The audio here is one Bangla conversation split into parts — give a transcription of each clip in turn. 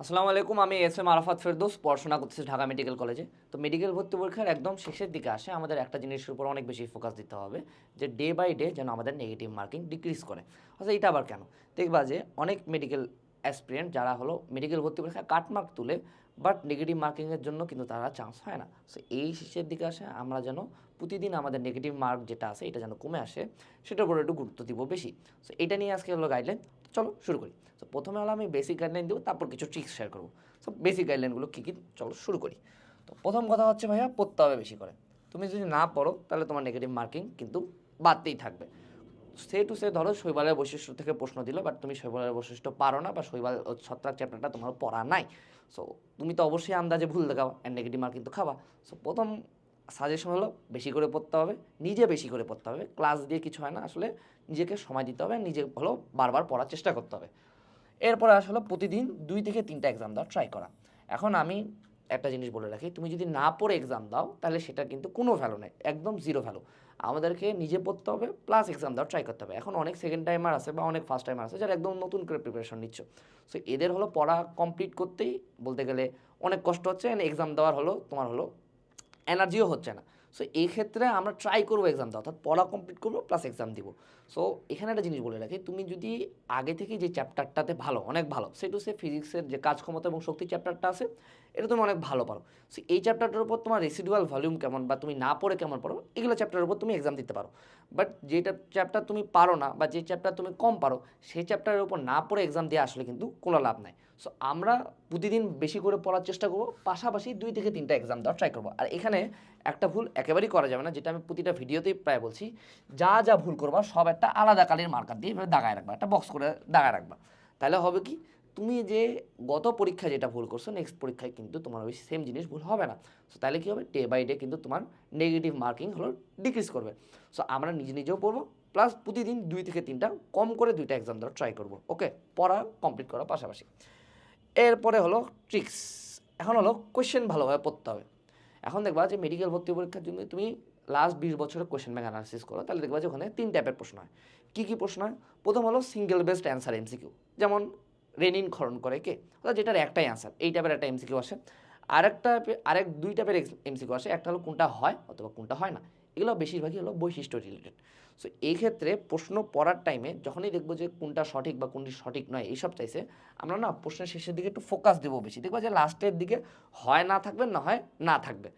আসসালামু আলাইকুম, আমি এস এম আরাফাত ফেরদৌস, পড়াশোনা করতেছি ঢাকা মেডিকেল কলেজে। তো মেডিকেল ভর্তি পরীক্ষার একদম শেষের দিকে আসে, আমাদের একটা জিনিসের উপর অনেক বেশি ফোকাস দিতে হবে, যে ডে বাই ডে যেন আমাদের নেগেটিভ মার্কিং ডিক্রিজ করে। আচ্ছা এটা আবার কেন? দেখবা যে অনেক মেডিকেল অ্যাসপিরিয়েন্ট যারা হলো মেডিকেল ভর্তি পরীক্ষায় কাটমার্ক তুলে বাট নেগেটিভ মার্কিংয়ের জন্য কিন্তু তারা চান্স হয় না। সো এই শেষের দিকে আসে, আমরা যেন প্রতিদিন আমাদের নেগেটিভ মার্ক যেটা আছে, এটা যেন কমে আসে, সেটার উপর একটু গুরুত্ব দিব বেশি। সো এটা নিয়ে আজকে হলো গাইডলাইন চলো, শুরু করি। তো প্রথমে হলো আমি বেসিক গাইডলাইন দেবো, তারপর কিছু ট্রিক্স শেয়ার করব। সো বেসিক গাইডলাইনগুলো কী কী, চলো শুরু করি। তো প্রথম কথা হচ্ছে ভাইয়া, পড়তে হবে বেশি করে। তুমি যদি না পড়ো, তাহলে তোমার নেগেটিভ মার্কিং কিন্তু বাড়তেই থাকবে। সে টু সে ধরো শৈবালের বৈশিষ্ট্য থেকে প্রশ্ন দিল বাট তুমি শৈবালের বৈশিষ্ট্য পারো না, বা শৈবাল ছত্রাক চ্যাপ্টারটা তোমার পড়া নাই। সো তুমি তো অবশ্যই আন্দাজে ভুল দেখাও অ্যান্ড নেগেটিভ মার্ক কিন্তু খাবা। সো প্রথম সাজেশন হলো বেশি করে পড়তে হবে, নিজে বেশি করে পড়তে হবে। ক্লাস দিয়ে কিছু হয় না, আসলে নিজেকে সময় দিতে হবে, নিজে হলো বারবার পড়ার চেষ্টা করতে হবে। এরপরে আসলে প্রতিদিন দুই থেকে তিনটা এক্সাম দেওয়া ট্রাই করা। এখন আমি একটা জিনিস বলে রাখি, তুমি যদি না পড়ে এক্সাম দাও, তাহলে সেটা কিন্তু কোনো ভ্যালু নেই, একদম জিরো ভ্যালু আমাদেরকে নিজে পড়তে হবে প্লাস এক্সাম দেওয়া ট্রাই করতে হবে। এখন অনেক সেকেন্ড টাইমার আছে বা অনেক ফার্স্ট টাইমার আছে, যারা একদম নতুন করে প্রিপারেশন নিচ্ছ। সো এদের হলো পড়া কমপ্লিট করতেই বলতে গেলে অনেক কষ্ট হচ্ছে এক্সাম দেওয়ার হলো, তোমার হলো এনার্জিও হচ্ছে না। সো এই ক্ষেত্রে আমরা ট্রাই করব এক্সাম দেওয়া অর্থাৎ পড়া কমপ্লিট করব প্লাস এক্সাম দিব। সো এখানে একটা জিনিস বলে রাখি, তুমি যদি আগে থেকে যে চ্যাপ্টারটাতে ভালো, অনেক ভালো সেটু সে ফিজিক্সের যে কাজ ক্ষমতা এবং শক্তি চ্যাপ্টারটা আছে, এটা তুমি অনেক ভালো পারো। সো এই চ্যাপ্টারটার উপর তোমার রেসিডুয়াল ভলিউম কেমন বা তুমি না পড়ে কেমন পারো এগুলো চ্যাপ্টারের উপর তুমি এক্সাম দিতে পারো। বাট যেটা চ্যাপ্টার তুমি পারো না বা যে চ্যাপ্টার তুমি কম পারো, সেই চ্যাপ্টারের উপর না পড়ে এক্সাম দিয়ে আসলে কিন্তু কোনো লাভ নাই। সো আমরা প্রতিদিন বেশি করে পড়ার চেষ্টা করব, পাশাপাশি দুই থেকে তিনটা এক্সাম দেওয়ার ট্রাই করব। আর এখানে একটা ভুল একেবারেই করা যাবে না, যেটা আমি প্রতিটা ভিডিওতেই প্রায় বলছি। যা যা ভুল করবা, সব একটা আলাদা কালির মার্কার দিয়ে এভাবে দাগায় রাখবা, একটা বক্স করে দাগায় রাখবা। তাহলে হবে কি, তুমি যে গত পরীক্ষায় যেটা ভুল করছ নেক্সট পরীক্ষায় কিন্তু তোমার ওই সেম জিনিস ভুল হবে না। সো তাহলে কী হবে ডে বাই ডে কিন্তু তোমার নেগেটিভ মার্কিং হলো ডিক্রিজ করবে। সো আমরা নিজে নিজেও পড়ব প্লাস প্রতিদিন দুই থেকে তিনটা, কম করে দুইটা এক্সাম দেওয়ার ট্রাই করব। ওকে পড়া কমপ্লিট করার পাশাপাশি। এরপরে হলো ট্রিক্স এখন হলো কোয়েশ্চেন ভালোভাবে পড়তে হবে। এখন দেখবা যে মেডিকেল ভর্তি পরীক্ষার জন্য তুমি লাস্ট বিশ বছরের কোয়েশ্চেন ব্যাংক অ্যানালিসিস করো, তাহলে দেখবা যে ওখানে তিন টাইপের প্রশ্ন হয়। কী কী প্রশ্ন হয়? প্রথম হলো সিঙ্গেল বেস্ট অ্যান্সার এমসিকিউ যেমন রেনিন খরণ করে কে? অর্থাৎ যেটার একটাই অ্যান্সার এই টাইপের একটা এমসিকিউ আসে। আরেকটা আরেক দুই টাইপের এমসিকিউ আসে, একটা হলো কোনটা হয় অথবা কোনটা হয় না। এগুলো বেশিরভাগই হলো বৈশিষ্ট্য রিলেটেড সো এই ক্ষেত্রে প্রশ্ন পড়ার টাইমে যখনই দেখব যে কোনটা সঠিক বা কোনটি সঠিক নয়, এইসব চাইছে, আমরা না প্রশ্নের শেষের দিকে একটু ফোকাস দেবো বেশি। দেখব যে লাস্টের দিকে হয় না থাকবে, না হয় না থাকবে।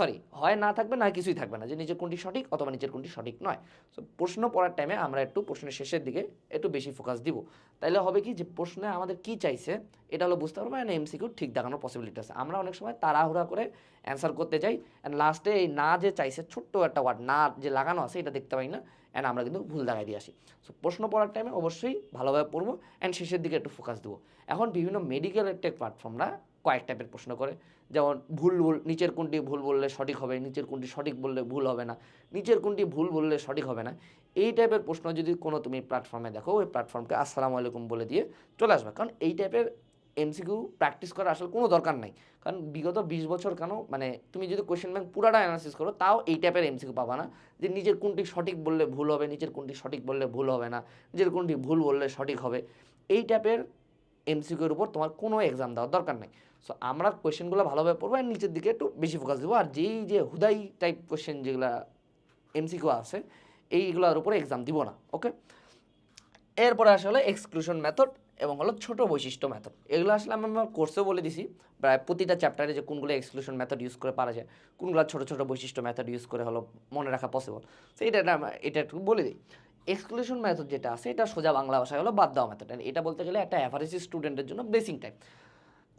সরি, হয় না থাকবে না কিছুই থাকবে না, যে নিজের কোনটি সঠিক অথবা নিজের কোনটি সঠিক নয়। সো প্রশ্ন পড়ার টাইমে আমরা একটু প্রশ্নের শেষের দিকে একটু বেশি ফোকাস দিব। তাইলে হবে কি যে প্রশ্নে আমাদের কি চাইছে, এটা হলো বুঝতে পারব অ্যান্ড এমসিকিউ ঠিক দেখানোর পসিবিলিটি আছে। আমরা অনেক সময় তাড়াহুড়া করে অ্যান্সার করতে যাই অ্যান্ড লাস্টে এই না যে চাইছে ছোট্ট একটা ওয়ার্ড না যে লাগানো আছে, এটা দেখতে পাই না অ্যান্ড আমরা কিন্তু ভুল দেখাই দিয়ে আসি। সো প্রশ্ন পড়ার টাইমে অবশ্যই ভালোভাবে পড়ব অ্যান্ড শেষের দিকে একটু ফোকাস দেবো। এখন বিভিন্ন মেডিকেল টেক প্ল্যাটফর্মরা কয়েক টাইপের প্রশ্ন করে। যেমন, ভুল ভুল, নিচের কোনটি ভুল বললে সঠিক হবে, নিচের কোনটি সঠিক বললে ভুল হবে না, নিচের কোনটি ভুল বললে সঠিক হবে না, এই টাইপের প্রশ্ন যদি কোনো তুমি প্ল্যাটফর্মে দেখো, ওই প্ল্যাটফর্মকে আসসালামু আলাইকুম বলে দিয়ে চলে আসবে। কারণ এই টাইপের এমসিকিউ প্র্যাকটিস করার আসলে কোনো দরকার নাই। কারণ বিগত বিশ বছর কেন মানে তুমি যদি কোয়েশ্চেন ব্যাংক পুরাটা অ্যানালিসিস করো, তাও এই টাইপের এমসিকিউ পাবা না। যে নিজের কোনটি সঠিক বললে ভুল হবে নিজের কোনটি সঠিক বললে ভুল হবে না নিজের কোনটি ভুল বললে সঠিক হবে, এই টাইপের এমসিকিউর উপর তোমার কোনো এক্সাম দেওয়ার দরকার নেই। সো আমরা কোয়েশ্চেনগুলো ভালোভাবে পড়ব আর নিচের দিকে একটু বেশি ফোকাস দেবো। আর যেই, যে হুদাই টাইপ কোয়েশ্চেন যেগুলো এমসিকিউ আছে, এইগুলোর উপরে এক্সাম দিব না ওকে এরপরে আসলে এক্সক্লুশন মেথড এবং হলো ছোট বৈশিষ্ট্য মেথড এগুলো আসলে আমি আমার কোর্সেও বলে দিছি, প্রায় প্রতিটা চ্যাপ্টারে যে কোনগুলো এক্সক্লুশন মেথড ইউজ করে পারা যায়, কোনগুলো ছোট ছোট বৈশিষ্ট্য মেথড ইউজ করে হলো মনে রাখা পসিবল তো এটা এটা- একটু বলে দিই। এক্সক্লুশন মেথড যেটা আছে, এটা সোজা বাংলা ভাষায় হলো বাদ দেওয়া মেথড এটা বলতে গেলে একটা অ্যাভারেজ স্টুডেন্টের জন্য বেসিক টাইপ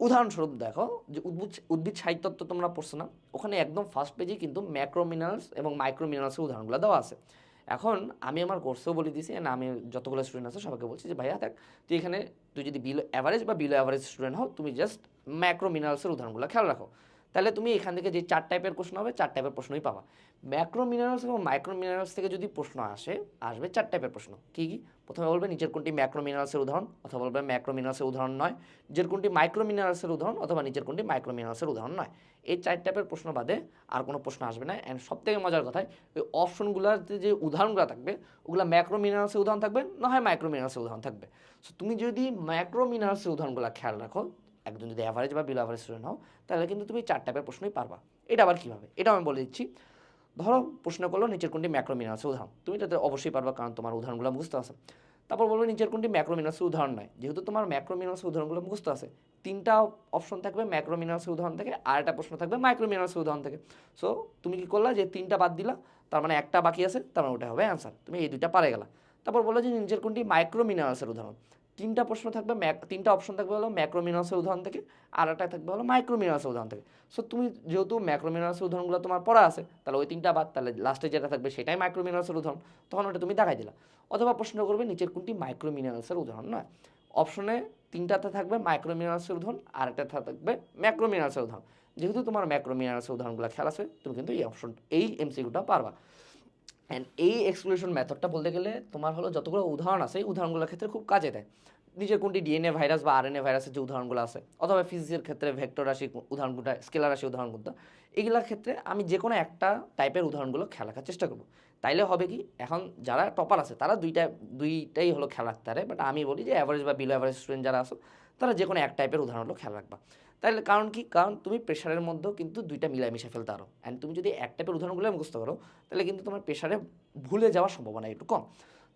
উদাহরণস্বরূপ দেখো যে উদ্ভিদ উদ্ভিদ সাহিত্যত্ব তোমরা পড়ছো না? ওখানে একদম ফার্স্ট পেজে কিন্তু ম্যাক্রো মিনারেলস এবং মাইক্রো মিনারেলসের উদাহরণগুলো দেওয়া আছে। এখন আমি আমার কোর্সেও বলে দিয়েছি না, আমি যতগুলো স্টুডেন্ট আছে সবাইকে বলছি যে, ভাইয়া, দেখ, তুই এখানে, তুই যদি বিলো অ্যাভারেজ বা বিলো অ্যাভারেজ স্টুডেন্ট হও, তুমি জাস্ট ম্যাক্রো মিনারেলসের উদাহরণগুলো খেয়াল রাখো। তাহলে তুমি এখান থেকে যে চার টাইপের প্রশ্ন হবে, চার টাইপের প্রশ্নই পাবা। ম্যাক্রো মিনারেলস এবং মাইক্রো মিনারেলস থেকে যদি প্রশ্ন আসে, আসবে চার টাইপের প্রশ্ন। কী কী? প্রথমে বলবে নিচের কোনটি ম্যাক্রো মিনারেলসের উদাহরণ, অথবা বলবে ম্যাক্রো মিনারেলসের উদাহরণ নয়। নিজের কোনটি মাইক্রো মিনারেলসের উদাহরণ, অথবা নিজের কোনটি মাইক্রো মিনারেলসের উদাহরণ নয়। এই চার টাইপের প্রশ্ন বাদে আর কোনো প্রশ্ন আসবে না। অ্যান্ড সব থেকে মজার কথায় ওই অপশনগুলোতে যে উদাহরণগুলো থাকবে, ওগুলো ম্যাক্রো মিনারেলসের উদাহরণ থাকবে, না হয় মাইক্রো মিনারেলসের উদাহরণ থাকবে। সো তুমি যদি ম্যাক্রো মিনারেলসের উদাহরণগুলো খেয়াল রাখো একজন যদি অ্যাভারেজ বা বিলো অ্যাভারেজ স্টুডেন্ট হও, তাহলে কিন্তু তুমি চার টাইপের প্রশ্নই পারবা। এটা আবার কীভাবে? এটা আমি বলে দিচ্ছি। ধরো প্রশ্ন করল নিচের কোনটি ম্যাক্রো মিনারেলসের উদাহরণ। তুমি এটাতে অবশ্যই পারবা কারণ তোমার উদাহরণগুলো মুখস্থ আছে। তারপর বলব নিচের কোনটি ম্যাক্রো মিনারেলসের উদাহরণ নয়। যেহেতু তোমার ম্যাক্রো মিনারেলসের উদাহরণগুলো মুখস্থ আছে, তিনটা অপশন থাকবে ম্যাক্রো মিনারেলসের উদাহরণ থেকে, আর একটা প্রশ্ন থাকবে মাইক্রো মিনারেলসের উদাহরণ থেকে। সো তুমি কি করলা যে তিনটা বাদ দিলা, তার মানে একটা বাকি আছে, তার মানে ওটা হবে অ্যান্সার তুমি এই দুইটা পারে গেলা। তারপর বলল যে নিচের কোনটি মাইক্রো মিনারেলসের উদাহরণ। তিনটা প্রশ্ন থাকবে, ম্যাক, তিনটা অপশন থাকবে হলো ম্যাক্রো মিনারেলসের উদাহরণ থেকে, আর একটা থাকবে হলো মাইক্রো মিনারেলসের উদাহরণ থেকে। সো তুমি যেহেতু ম্যাক্রো মিনারেলসের উদাহরণগুলো তোমার পড়া আছে, তাহলে ওই তিনটা বাদ, তাহলে লাস্টে যেটা থাকবে সেটাই মাইক্রো মিনারেলসের উদাহরণ। তখন ওটা তুমি দেখাই দিলা। অথবা প্রশ্ন করবে, নিচের কোনটি মাইক্রো মিনারেলসের উদাহরণ নয়? অপশনে তিনটাতে থাকবে মাইক্রো মিনারেলসের উদাহরণ, আর একটা থাকবে ম্যাক্রো মিনারেলসের উদাহরণ। যেহেতু তোমার ম্যাক্রো মিনারেলসের উদাহরণগুলো খেয়াল আছে, তুমি কিন্তু এই অপশন এই এমসিকিউটা পারবা। অ্যান্ড এই এক্সক্লুশন মেথডটা বলতে গেলে তোমার হলো যতগুলো উদাহরণ আছে, এই উদাহরণগুলোর ক্ষেত্রে খুব কাজে দেয়। নিজের কোনটি ডিএনএ ভাইরাস বা আরএনএ ভাইরাসের যে উদাহরণগুলো আছে, অথবা ফিজিক্সের ক্ষেত্রে ভেক্টর রাশি উদাহরণগুলো স্কেলার রাশি উদাহরণগুলো, এগুলোর ক্ষেত্রে আমি যে কোনো একটা টাইপের উদাহরণগুলো খেলার চেষ্টা করব। তাইলে হবে কি, এখন যারা টপার আছে, তারা দুইটা, দুইটাই হলো খেয়াল রাখতে পারে। বাট আমি বলি যে অ্যাভারেজ বা বিলো অ্যাভারেজ স্টুডেন্ট যারা আছো, তারা যে কোনো এক টাইপের উদাহরণ হলো খেয়াল রাখবা। তাহলে কারণ কি? কারণ তুমি প্রেশারের মধ্যেও কিন্তু দুইটা মিলাই ফেলতে পারো। অ্যান্ড তুমি যদি এক টাইপের উদাহরণগুলো মুখস্থ করো, তাহলে কিন্তু তোমার প্রেশারে ভুলে যাওয়ার সম্ভাবনা একটু কম।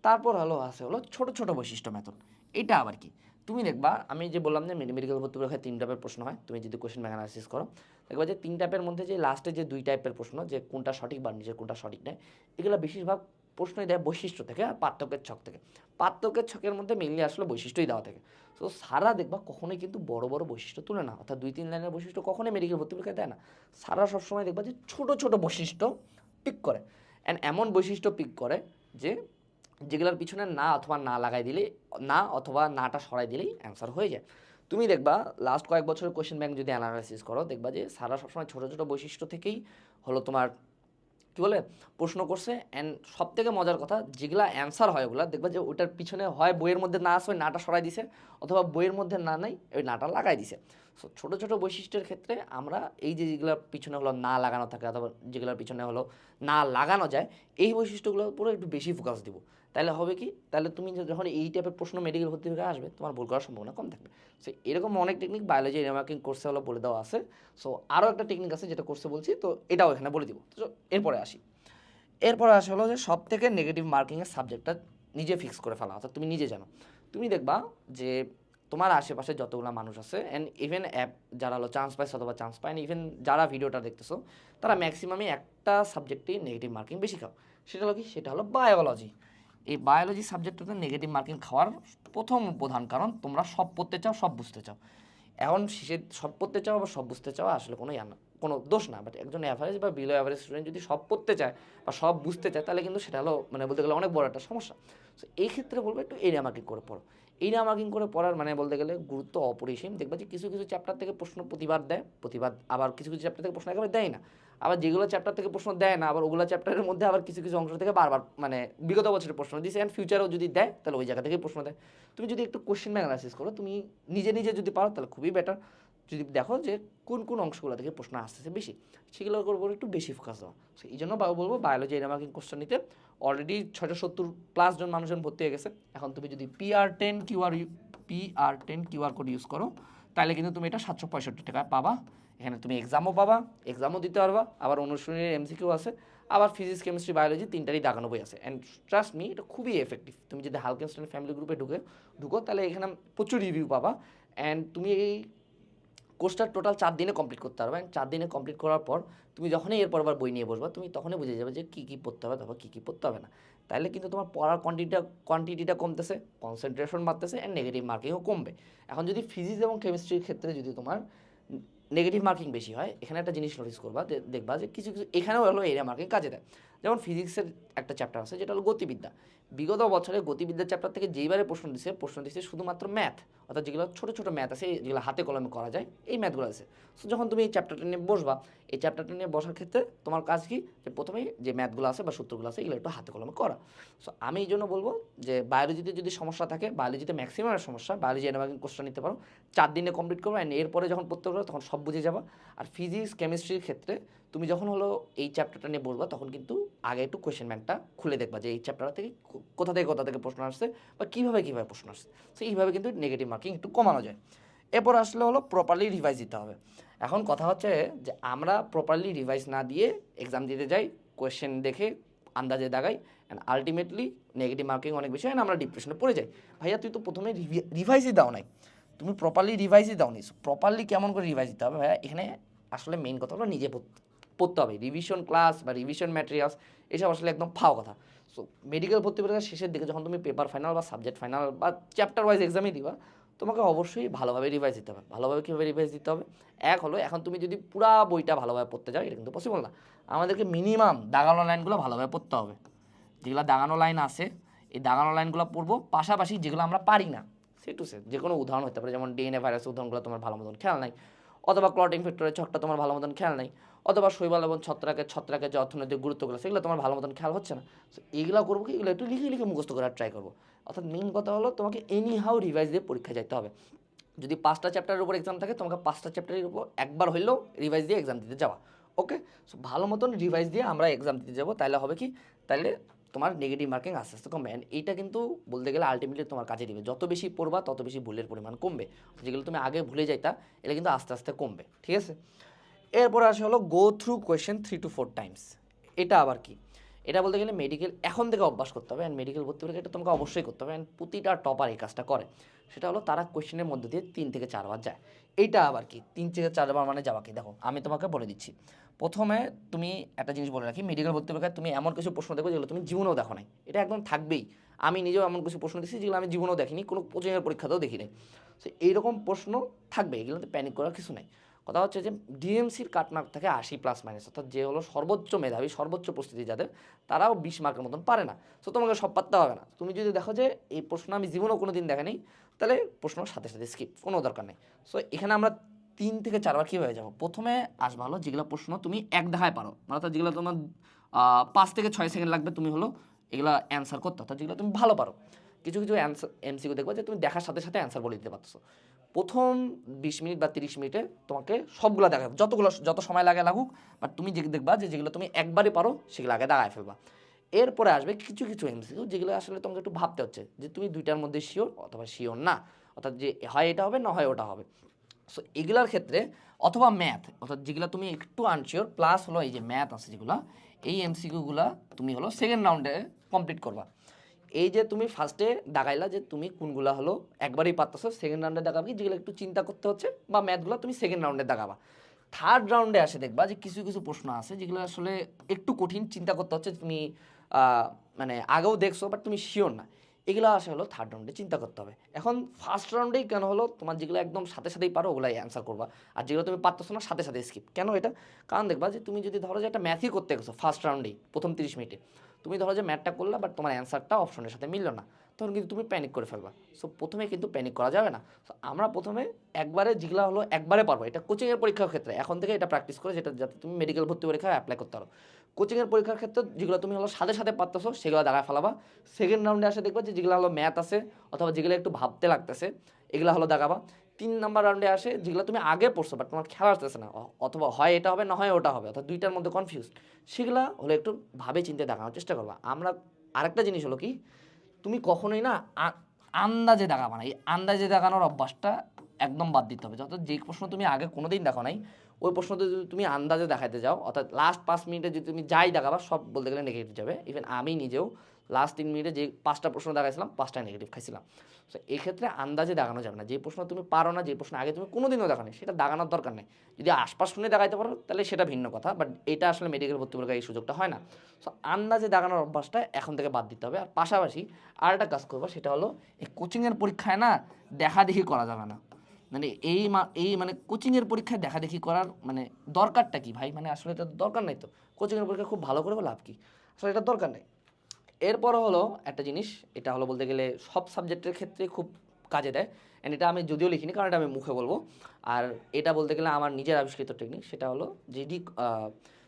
তারপর হলো আছে হলো ছোট ছোট বৈশিষ্ট্য মেথড এটা আবার কি? তুমি দেখবা, আমি যে বললাম যে মেডিকেল ভর্তি পরীক্ষায় তিন টাইপের প্রশ্ন হয়, তুমি যদি কোয়েশ্চেন ব্যাংক অ্যানালিসিস করো দেখবা যে তিন টাইপের মধ্যে যে লাস্টে যে দুই টাইপের প্রশ্ন, যে কোনটা সঠিক বা নিজের কোনটা সঠিক নয়, এগুলো বেশিরভাগ প্রশ্নই দেয় বৈশিষ্ট্য থেকে আর পার্থক্যের ছক থেকে। পার্থক্যের ছকের মধ্যে মেনলি আসলে বৈশিষ্ট্যই দেওয়া থাকে। তো সারা দেখবা কখনোই কিন্তু বড় বড় বৈশিষ্ট্য তুলে না, অর্থাৎ দুই তিন লাইনের বৈশিষ্ট্য কখনোই মেডিকেল ভর্তি পরীক্ষায় দেয় না। সারা সবসময় দেখবা যে ছোট ছোট বৈশিষ্ট্য পিক করে। অ্যান্ড এমন বৈশিষ্ট্য পিক করে যে যেগুলোর পিছনে না অথবা না লাগাই দিলে না অথবা নাটা সরাই দিলেই অ্যান্সার হয়ে যায়। তুমি দেখবা লাস্ট কয়েক বছরের কোয়েশ্চেন ব্যাংক যদি অ্যানালাইসিস করো, দেখবা যে সারা সবসময় ছোটো ছোটো বৈশিষ্ট্য থেকেই হলো তোমার, কী বলে, প্রশ্ন করছে অ্যান্ড সব থেকে মজার কথা, যেগুলা অ্যান্সার হয় ওগুলো, দেখবা যে ওটার পিছনে হয় বইয়ের মধ্যে না আসে নাটা সরাই দিছে, অথবা বইয়ের মধ্যে না নাই, ওই নাটা লাগাই দিছে। সো ছোটো ছোটো বৈশিষ্ট্যের ক্ষেত্রে আমরা এই যে যেগুলোর পিছনে হলো না লাগানো থাকে, অথবা যেগুলোর পিছনে হলো না লাগানো যায়, এই বৈশিষ্ট্যগুলোর উপরে একটু বেশি ফোকাস দিব। তাহলে হবে কি? তাহলে তুমি যখন এই টাইপের প্রশ্ন মেডিকেল ভর্তি থেকে আসবে, তোমার ভুল করার সম্ভাবনা কম থাকবে। সো এরকম অনেক টেকনিক বায়োলজি রিমার্কিং কোর্সে হলো বলে দেওয়া আছে। সো আরও একটা টেকনিক আছে যেটা কোর্সে বলছি, তো এটাও এখানে বলে দিব। তো এরপরে আসি। এরপরে আসে হলো যে সব থেকে নেগেটিভ মার্কিংয়ের সাবজেক্টটা নিজে ফিক্স করে ফেলা, অর্থাৎ তুমি নিজে জানো। তুমি দেখবা যে তোমার আশেপাশে যতগুলো মানুষ আছে অ্যান্ড ইভেন অ্যাপ যারা হলো চান্স পাইছে অথবা চান্স পায় না ইভেন যারা ভিডিওটা দেখতেছো, তারা ম্যাক্সিমামই একটা সাবজেক্টেই নেগেটিভ মার্কিং বেশি খাও। সেটা হলো কি? সেটা হলো বায়োলজি এই বায়োলজি সাবজেক্টটাতে নেগেটিভ মার্কিং খাওয়ার প্রথম প্রধান কারণ তোমরা সব পড়তে চাও, সব বুঝতে চাও। এখন সে সব পড়তে চাও বা সব বুঝতে চাও, আসলে কোনো ইয়া না, কোনো দোষ না। বাট একজন অ্যাভারেজ বা বিলো অ্যাভারেজ স্টুডেন্ট যদি সব পড়তে চায় বা সব বুঝতে চায়, তাহলে কিন্তু সেটা হলো মানে বলতে গেলে অনেক বড় একটা সমস্যা। সো এই ক্ষেত্রে বলব একটু এরিয়া মার্কিং করে পড়ো। এরিয়া মার্কিং করে পড়ার মানে বলতে গেলে গুরুত্ব অপরিসীম। দেখবা যে কিছু কিছু চ্যাপ্টার থেকে প্রশ্ন প্রতিবাদ দেয়, প্রতিবাদ আবার কিছু কিছু চ্যাপ্টার থেকে প্রশ্ন একেবারে দেয় না। আবার যেগুলো চ্যাপ্টার থেকে প্রশ্ন দেয় না, আবার ওগুলো চ্যাপ্টারের মধ্যে আবার কিছু কিছু অংশ থেকে বারবার মানে বিগত বছরের প্রশ্ন। দিচ্ছে অ্যান্ড ফিউচারও যদি দেয়, তাহলে ওই জায়গা থেকে প্রশ্ন দেয়। তুমি যদি একটু কোশ্চেন অ্যানালাইসিস করো, তুমি নিজে নিজে যদি পারো, তাহলে খুবই বেটার যদি দেখো যে কোন কোন অংশগুলো থেকে প্রশ্ন আসতেছে বেশি, সেগুলোর উপর একটু বেশি ফোকাস দেওয়া সো এই জন্য বাবা বলব বায়োলজি এর মার্কিং কোশ্চেন নিতে অলরেডি ছয়শো সত্তর প্লাস জন মানুষজন ভর্তি হয়ে গেছে। এখন তুমি যদি PR ten QR PR ten QR code use করো, তাহলে কিন্তু তুমি এটা সাতশো পঁয়ষট্টি টাকায় পাবা। এখানে তুমি এক্সামও পাবা এক্সামও দিতে পারবা, আবার অনুশীলনের এমসিকিউ আছে, আবার ফিজিক্স কেমিস্ট্রি বায়োলজি তিনটারই দাগানো বই আছে। অ্যান্ড ট্রাস্ট মি এটা খুবই এফেক্টিভ তুমি যদি হালকেন স্টুডেন্ট ফ্যামিলি গ্রুপে ঢুকে, ঢুকো, তাহলে এখানে প্রচুর রিভিউ পাবা। অ্যান্ড তুমি এই কোর্সটা টোটাল চার দিনে কমপ্লিট করতে পারবে। অ্যান্ড চার দিনে কমপ্লিট করার পর, তুমি যখনই এরপর আবার বই নিয়ে বসবা, তুমি তখনই বুঝে যাবে যে কী কী পড়তে হবে, তারপর কী কী পড়তে হবে না। তাহলে কিন্তু তোমার পড়ার কোয়ান্টিটিটা কোয়ান্টিটিটা কমতেছে কনসেন্ট্রেশন বাড়তেছে অ্যান্ড নেগেটিভ মার্কিংও কমবে। এখন যদি ফিজিক্স এবং কেমিস্ট্রির ক্ষেত্রে যদি তোমার নেগেটিভ মার্কিং বেশি হয়, এখানে একটা জিনিস নোটিস করবা দেখবা যে কিছু কিছু, এখানেও হলো এরিয়া মার্কিং কাজে দেয়। যেমন ফিজিক্সের একটা চ্যাপ্টার আছে, যেটা হলো গতিবিদ্যা। বিগত বছরে গতিবিদ্যার চ্যাপ্টার থেকে যেইবারে প্রশ্ন দিচ্ছে প্রশ্ন দিচ্ছে শুধুমাত্র ম্যাথ অর্থাৎ যেগুলো ছোটো ছোটো ম্যাথ আছে, যেগুলো হাতে কলমে করা যায়, এই ম্যাথগুলো আছে। সো যখন তুমি এই চ্যাপ্টারটা নিয়ে বসবা, এই চ্যাপ্টারটা নিয়ে বসার ক্ষেত্রে তোমার কাজ কি? যে প্রথমেই যে ম্যাথগুলো আছে বা সূত্রগুলো আছে, এগুলো একটু হাতে কলমে করা। সো আমি এই জন্য বলব যে বায়োলজিতে যদি সমস্যা থাকে বায়োলজিতে ম্যাক্সিমামের সমস্যা বায়োলজি এনামার্কিং কোর্সটা নিতে পারো। চার দিনে কমপ্লিট করব অ্যান্ড এরপরে যখন পড়তে পারো তখন সব বুঝে যাবা। আর ফিজিক্স কেমিস্ট্রির ক্ষেত্রে তুমি যখন হলো এই চ্যাপ্টারটা নিয়ে বসবা, তখন কিন্তু আগে একটু কোয়েশ্চেন ব্যাংকটা খুলে দেখবা যে এই চ্যাপ্টার থেকে কোথা থেকে কোথা থেকে প্রশ্ন আসছে বা কীভাবে কীভাবে প্রশ্ন আসছে। সো এইভাবে কিন্তু নেগেটিভ মার্কিং একটু কমানো যায়। এরপর আসলে হলো প্রপারলি রিভাইজ দিতে হবে। এখন কথা হচ্ছে যে আমরা প্রপারলি রিভাইজ না দিয়ে এক্সাম দিতে যাই কোয়েশ্চেন দেখে আন্দাজে দাগাই অ্যান্ড আলটিমেটলি নেগেটিভ মার্কিং অনেক বেশি হয় আমরা ডিপ্রেশনে পড়ে যাই। ভাইয়া, তুই তো প্রথমে রিভাইজই দাও নাই। তুমি প্রপারলি রিভাইজই দাও নি প্রপারলি কেমন করে রিভাইজ দিতে হবে ভাইয়া? এখানে আসলে মেইন কথা হলো নিজে পড়তে- হবে। রিভিশন ক্লাস বা রিভিশন ম্যাটেরিয়ালস এসব আসলে একদম ফাও কথা। সো মেডিকেল ভর্তি পরীক্ষার শেষের দিকে যখন তুমি পেপার ফাইনাল বা সাবজেক্ট ফাইনাল বা চ্যাপ্টার ওয়াইজ এক্সামই দিবা, তোমাকে অবশ্যই ভালোভাবে রিভাইজ দিতে হবে। ভালোভাবে কীভাবে রিভাইজ দিতে হবে? এক হলো, এখন তুমি যদি পুরা বইটা ভালোভাবে পড়তে যাও, এটা কিন্তু পসিবল না। আমাদেরকে মিনিমাম দাগানো লাইনগুলো ভালোভাবে পড়তে হবে। যেগুলো দাগানো লাইন আছে, এই দাগানো লাইনগুলো পড়ব, পাশাপাশি যেগুলো আমরা পারি না, সে টু সে যে কোনো উদাহরণ হতে পারে, যেমন ডিএনএ ভাইরাসের উদাহরণগুলো তোমার ভালো মতন খেয়াল নাই, অথবা ক্লটিং ফ্যাক্টরের ছকটা তোমার ভালো মতন খেয়াল নাই অথবা শৈবাল এবং ছত্রাকের ছত্রাকের যে অর্থনৈতিক গুরুত্বগুলো, সেগুলো তোমার ভালো মতন খেয়াল হচ্ছে না? সো এইগুলো করব কি? এগুলো একটু লিখে লিখে মুখস্থ করার ট্রাই করব। অর্থাৎ মেন কথা হলো তোমাকে এনি হাউ রিভাইজ দিয়ে পরীক্ষা যেতে হবে। যদি পাঁচটা চ্যাপ্টারের উপর এক্সাম থাকে, তোমাকে পাঁচটা চ্যাপ্টারের উপর একবার হইলেও রিভাইজ দিয়ে এক্সাম দিতে যাওয়া। ওকে সো ভালো মতন রিভাইজ দিয়ে আমরা এক্সাম দিতে যাব। তাহলে হবে কি? তাহলে তোমার নেগেটিভ মার্কিং আস্তে আস্তে কমবে। অ্যান্ড এইটা কিন্তু বলতে গেলে আলটিমেটলি তোমার কাজে দিবে। যত বেশি পড়বা, তত বেশি ভুলের পরিমাণ কমবে। যেগুলো তুমি আগে ভুলে যাইতা এটা কিন্তু আস্তে আস্তে কমবে। ঠিক আছে? এরপর আসে হলো go through question three to four times এটা আবার কি? এটা বলতে গেলে মেডিকেল এখন থেকে অভ্যাস করতে হবে। অ্যান্ড মেডিকেল ভর্তি পরীক্ষা এটা তোমাকে অবশ্যই করতে হবে। অ্যান্ড প্রতিটা টপার এই কাজটা করে। সেটা হলো তারা কোয়েশ্চেনের মধ্যে দিয়ে তিন থেকে চারবার যায়। এইটা আবার কি? তিন থেকে চারবার মানে যাওয়া কি? দেখো, আমি তোমাকে বলে দিচ্ছি। প্রথমে তুমি একটা জিনিস বলে রাখি। মেডিকেল ভর্তি পরীক্ষায় তুমি এমন কিছু প্রশ্ন দেখবে যেগুলো তুমি জীবনেও দেখো নাই। এটা একদম থাকবেই। আমি নিজেও এমন কিছু প্রশ্ন দিচ্ছি যেগুলো আমি জীবনেও দেখিনি। কোনো কোচিংয়ের পরীক্ষাতেও দেখি নাই সো এইরকম প্রশ্ন থাকবে। এগুলোতে প্যানিক করার কিছু নাই। কথা হচ্ছে যে ডিএমসির কাটমার্ক থাকে আশি প্লাস মাইনাস অর্থাৎ যে হলো সর্বোচ্চ মেধাবী, সর্বোচ্চ প্রস্তুতি যাদের, তারাও বিশ মার্কের মতন পারে না। সো তোমাকে সব পারতে হবে না। তুমি যদি দেখো যে এই প্রশ্ন আমি জীবনেও কোনো দিন দেখা নেই, তাহলে প্রশ্ন সাথে সাথে স্কিপ কোনো দরকার নেই। সো এখানে আমরা তিন থেকে চারবার কী হয়ে যাব? প্রথমে আসবা হলো যেগুলো প্রশ্ন তুমি এক দেখায় পারো। মানে অর্থাৎ যেগুলো তোমার পাঁচ থেকে ছয় সেকেন্ড লাগবে তুমি হলো এগুলো অ্যান্সার করতে, অর্থাৎ যেগুলো তুমি ভালো পারো। কিছু কিছু অ্যান্সার এমসিকিউ দেখবা যে তুমি দেখার সাথে সাথে অ্যান্সার বলে দিতে পারছ প্রথম বিশ মিনিট বা তিরিশ মিনিটে তোমাকে সবগুলো দেখা যতগুলো, যত সময় লাগে লাগুক বাট তুমি যে দেখবা যে যেগুলো তুমি একবারই পারো, সেগুলো আগে দাগায় ফেলবা। এরপরে আসবে কিছু কিছু এমসিকিউ যেগুলো আসলে তোমাকে একটু ভাবতে হচ্ছে, যে তুমি দুইটার মধ্যে শিওর অথবা শিওর না, অর্থাৎ যে হয় এটা হবে, না হয় ওটা হবে। সো এগুলার ক্ষেত্রে অথবা ম্যাথ অর্থাৎ যেগুলো তুমি একটু আনশিওর প্লাস হলো এই যে ম্যাথ আছে যেগুলো, এই এমসিকিউগুলো তুমি হলো সেকেন্ড রাউন্ডে কমপ্লিট করবা। এই যে তুমি ফার্স্টে দাগাইলা যে তুমি কোনগুলো হলো একবারই পারতেছো সেকেন্ড রাউন্ডে দাগাবে কি? যেগুলো একটু চিন্তা করতে হচ্ছে বা ম্যাথগুলো তুমি সেকেন্ড রাউন্ডে দাগাবা থার্ড রাউন্ডে আসে দেখবা যে কিছু কিছু প্রশ্ন আছে যেগুলো আসলে একটু কঠিন চিন্তা করতে হচ্ছে, তুমি মানে আগেও দেখছ বাট তুমি শিওর না। এগুলো আসে হলো থার্ড রাউন্ডে চিন্তা করতে হবে। এখন ফার্স্ট রাউন্ডেই কেন হলো? তোমার যেগুলো একদম সাথে সাথেই পারো ওগুলাই অ্যান্সার করবা। আর যেগুলো তুমি পারতেছো না, সাথে সাথে স্কিপ কেন এটা? কারণ দেখবা যে তুমি যদি ধরো যে একটা ম্যাথই করতে গেছো ফার্স্ট রাউন্ডেই প্রথম তিরিশ মিনিটে তুমি ধরো যে ম্যাথটা করলা বাট তোমার অ্যান্সারটা অপশনের সাথে মিললো না। তখন কিন্তু তুমি প্যানিক করে ফেলবা। সো প্রথমে কিন্তু প্যানিক করা যাবে না। সো আমরা প্রথমে একবারে যেগুলো হলো, একবারে পারব। এটা কোচিংয়ের পরীক্ষার ক্ষেত্রে। এখন থেকে এটা প্র্যাকটিস করে যেটা, যাতে তুমি মেডিকেল ভর্তি পরীক্ষায় অ্যাপ্লাই করতে পারো। কোচিংয়ের পরীক্ষার ক্ষেত্রে যেগুলো তুমি হলো সাথে সাথে পারতেছো, সেগুলো দাঁড়ায় ফেলাবা। সেকেন্ড রাউন্ডে আসে দেখবা যে যেগুলো হলো ম্যাথ আছে, অথবা যেগুলো একটু ভাবতে লাগতেছে, এগুলো হলো দেখাবা। তিন নাম্বার রাউন্ডে আসে, যেগুলো তুমি আগে পড়ছো বাট তোমার খেলা আসতেছে না। অথবা হয় এটা হবে, না হয় ওটা হবে, অর্থাৎ দুইটার মধ্যে কনফিউজ সেগুলো হলো একটু ভাবে চিন্তে দেখানোর চেষ্টা করবা। আমরা আরেকটা জিনিস হলো কি, তুমি কখনোই না আন্দাজে দেখাবা না। এই আন্দাজে দেখানোর অভ্যাসটা একদম বাদ দিতে হবে। অর্থাৎ যে প্রশ্ন তুমি আগে কোনো দিন দেখো নাই, ওই প্রশ্নতে যদি তুমি আন্দাজে দেখাতে যাও, অর্থাৎ লাস্ট পাঁচ মিনিটে যদি তুমি যাই দেখাবা, সব বলতে গেলে নেগেটিভ যাবে। ইভেন আমি নিজেও লাস্ট তিন মিনিটে যে পাঁচটা প্রশ্ন দেখাইছিলাম পাঁচটা নেগেটিভ খাইছিলাম। সো এক্ষেত্রে আন্দাজে দেখানো যাবে না। যে প্রশ্ন তুমি পারো না, যে প্রশ্ন আগে তুমি কোনোদিনও দেখো নাই, সেটা দাগানোর দরকার নেই। যদি আশপাশ শুনে দেখাইতে পারো, তাহলে সেটা ভিন্ন কথা বাট এটা আসলে মেডিকেল ভর্তি পরীক্ষায় এই সুযোগটা হয় না। সো আন্দাজে দাগানোর অভ্যাসটা এখন থেকে বাদ দিতে হবে। আর পাশাপাশি আর একটা কাজ করব, সেটা হলো এই কোচিংয়ের পরীক্ষায় না দেখা দেখি করা যাবে না। মানে এই মা- এই মানে কোচিংয়ের পরীক্ষায় দেখা দেখি করার মানে দরকারটা কি? ভাই মানে আসলে এটা দরকার নেই তো। কোচিংয়ের পরীক্ষা খুব ভালো করে লাভ কি? আসলে এটা দরকার নেই। এরপর হলো একটা জিনিস এটা হলো বলতে গেলে সব সাবজেক্টের ক্ষেত্রে খুব কাজে দেয় অ্যান্ড এটা আমি যদিও লিখিনি কারণ এটা আমি মুখে বলব। আর এটা বলতে গেলে আমার নিজের আবিষ্কৃত টেকনিক সেটা হলো যেটি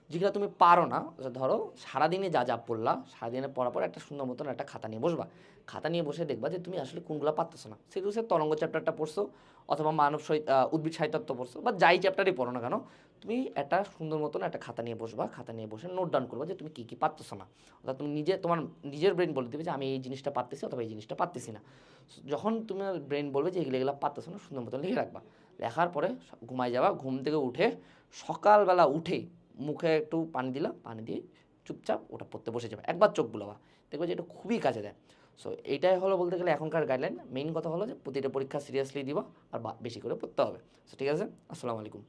যেগুলো তুমি পারো না ধরো সারাদিনে যা যা পড়লা সারাদিনে পড়ার পর একটা সুন্দর মতন একটা খাতা নিয়ে বসবা। খাতা নিয়ে বসে দেখবা যে তুমি আসলে কোনগুলো পারতেছো না। সেগুলো সে তরঙ্গ চ্যাপ্টারটা পড়ছো অথবা মানব সহি- আহ, উদ্ভিদ সাহিত্যত্ব পড়ছো বা যাই চ্যাপ্টারই পড়ো না কেন তুমি একটা সুন্দর মতন একটা খাতা নিয়ে বসবা, খাতা নিয়ে বসে নোট ডাউন করবা যে তুমি কী কী পারতেছো না। অর্থাৎ তুমি নিজে, তোমার নিজের ব্রেন বলে দেবে যে আমি এই জিনিসটা পারতেছি অথবা এই জিনিসটা পারতেছি না। যখন তোমার ব্রেন বলবে যে এগুলো এগুলো পারতেছো না, সুন্দর মতন লিখে রাখবা। লেখার পরে ঘুমায় যাবা, ঘুম থেকে উঠে সকালবেলা উঠে মুখে একটু পানি দিলা, পানি দিয়ে চুপচাপ ওটা পড়তে বসে যাবে। একবার চোখ বুলাবা। দেখবে যে এটা খুবই কাজে দেয়। সো এইটাই হলো বলতে গেলে এখনকার গাইডলাইন মেইন কথা হলো যে প্রতিটা পরীক্ষা সিরিয়াসলি দিবা আর বেশি করে পড়তে হবে। সো ঠিক আছে? আসসালামু আলাইকুম।